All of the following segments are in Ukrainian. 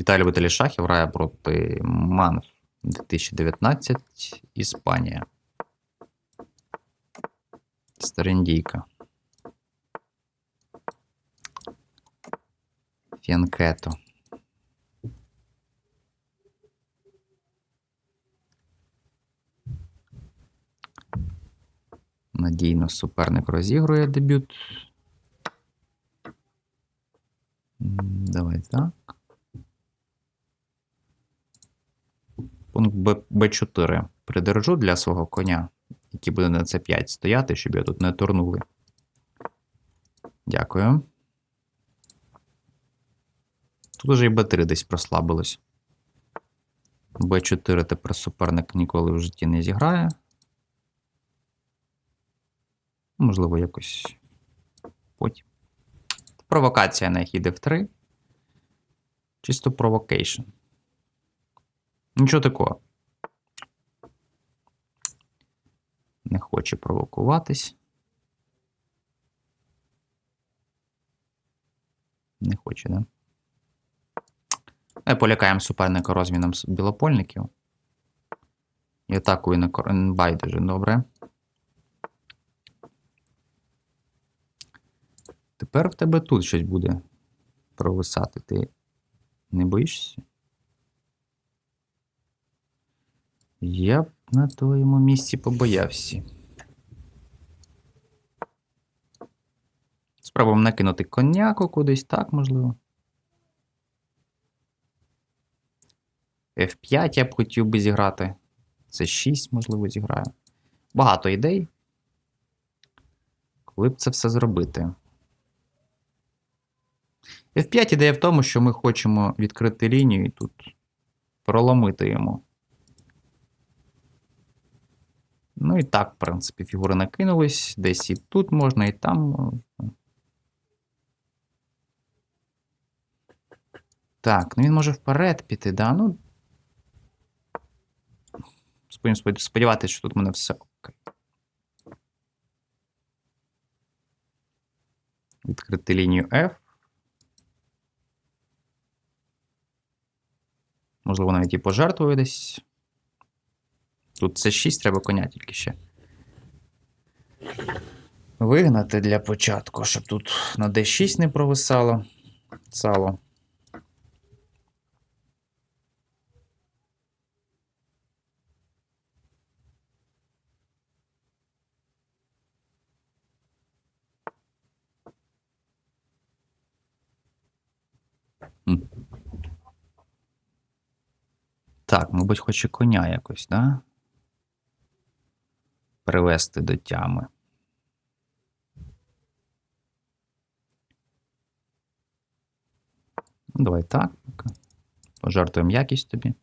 Віталій любителі шахів грає проти Манф 2019 Іспанія. Старендійка. Фіанкето. Надійно суперник розігрує дебют. Давай так. Пункт Б- Б4 придержу для свого коня, який буде на С5 стояти, щоб його тут не турнули. Дякую. Тут уже і Б3 десь прослабилось. Б4 тепер суперник ніколи в житті не зіграє. Можливо, якось потім. Провокація на хід F3. Чисто провокейшн. Нічого такого. Не хоче провокуватись. Не хоче, да? Ми полякаємо суперника розміном білопольників. І атакую на байдуже, добре. Тепер в тебе тут щось буде провисати. Ти не боїшся? Я б на твоєму місці побоявся. Спробуємо накинути коняку кудись, так, можливо. F5 я б хотів би зіграти. Це 6, можливо, зіграю. Багато ідей. Коли б це все зробити? F5 ідея в тому, що ми хочемо відкрити лінію і тут проломити йому. Ну і так, в принципі, фігури накинулись. Десь і тут можна, і там. Так, ну він може вперед піти, да? Ну. Сподіватися, що тут в мене все окей. Відкрити лінію F. Можливо, навіть і пожертвую десь. Тут це 6 треба коня тільки ще. Вигнати для початку, щоб тут на D6 не провисало. Сало. Так, мабуть, хоче коня якось, да? Привести до тями. Ну, Давай так. поки. Пожартуємо якість тобі.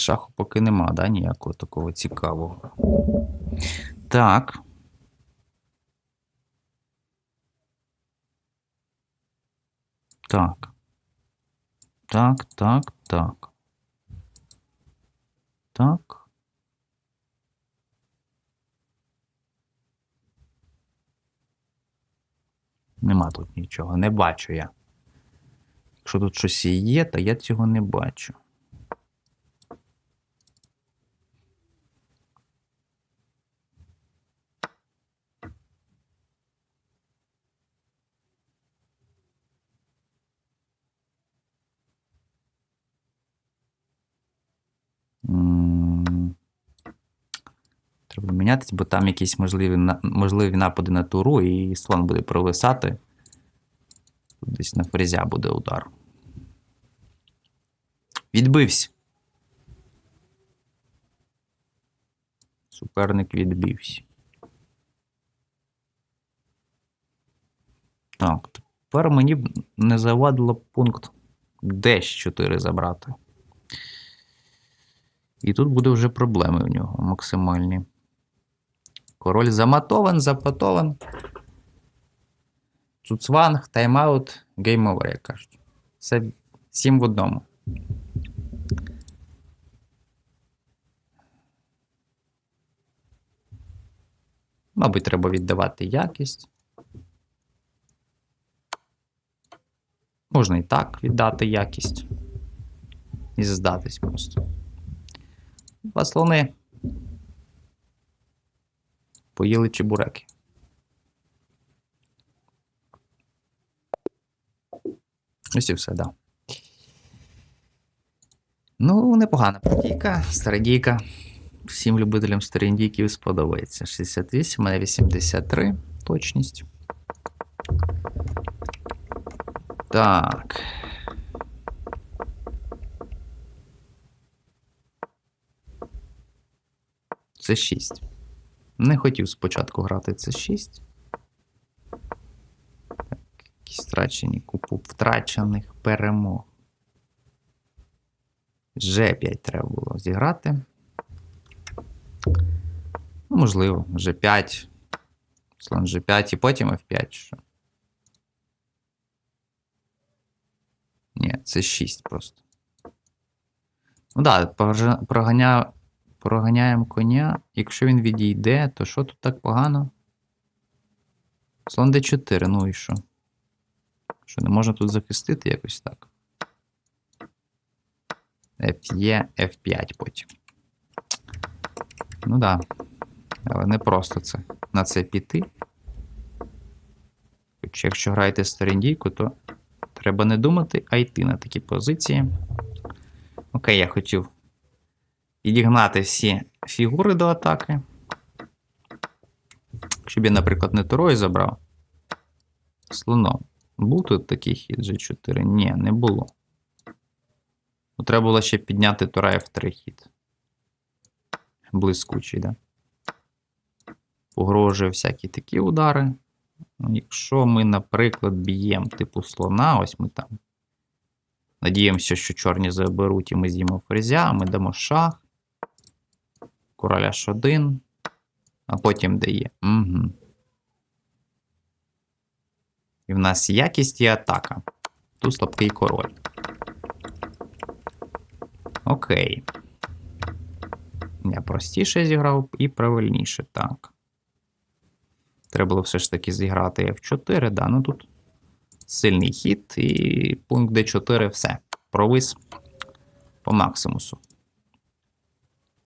Шаху поки нема, да, ніякого такого цікавого. Так. Так. Так, так, так. Так. Нема тут нічого, не бачу я. Якщо тут щось є, то я цього не бачу. Треба бо там якісь можливі, можливі напади на туру, і слон буде провисати. Десь на фрезя буде удар. Відбився. Суперник відбився. Так, тепер мені б не завадило пункт D4 забрати. І тут буде вже проблеми у нього максимальні. Король заматован, запатован. Цуцванг, тайм-аут, гейм овер, як кажуть. Все сім в одному. Мабуть, треба віддавати якість. Можна і так віддати якість. І здатись просто. Два слони. Поїли чебуреки. Ось і все, да. Ну, непогана партійка, стародійка. Всім любителям старіндійків сподобається. 68, у мене 83 точність. Так. Це 6. Не хотів спочатку грати це 6. Так, якісь втрачені купу втрачених перемог. G5 треба було зіграти. Ну, можливо, G5. Слон G5 і потім F5. Що? Ні, це 6 просто. Ну так, да, проганя... проганяємо коня. Якщо він відійде, то що тут так погано? Слон D4, ну і що? Що, не можна тут захистити якось так? F F5 потім. Ну да. Але не просто це на це піти. Хоч якщо граєте старіндійку, то треба не думати, а йти на такі позиції. Окей, я хотів підігнати всі фігури до атаки. Щоб я, наприклад, не турою забрав. Слоном. Був тут такий хід G4? Ні, не було. Ну, треба було ще підняти тура F3 хід. Блискучий, да? Погрожує всякі такі удари. Ну, Якщо ми, наприклад, б'ємо типу слона, ось ми там. Надіємося, що чорні заберуть і ми з'їмо ферзя, ми дамо шах. Король H1. А потім дає. Угу. І в нас якість і атака. Тут слабкий король. Окей. Я простіше зіграв і правильніше, так. Треба було все ж таки зіграти F4, да, ну тут сильний хід, і пункт D4 все. Провис по максимусу.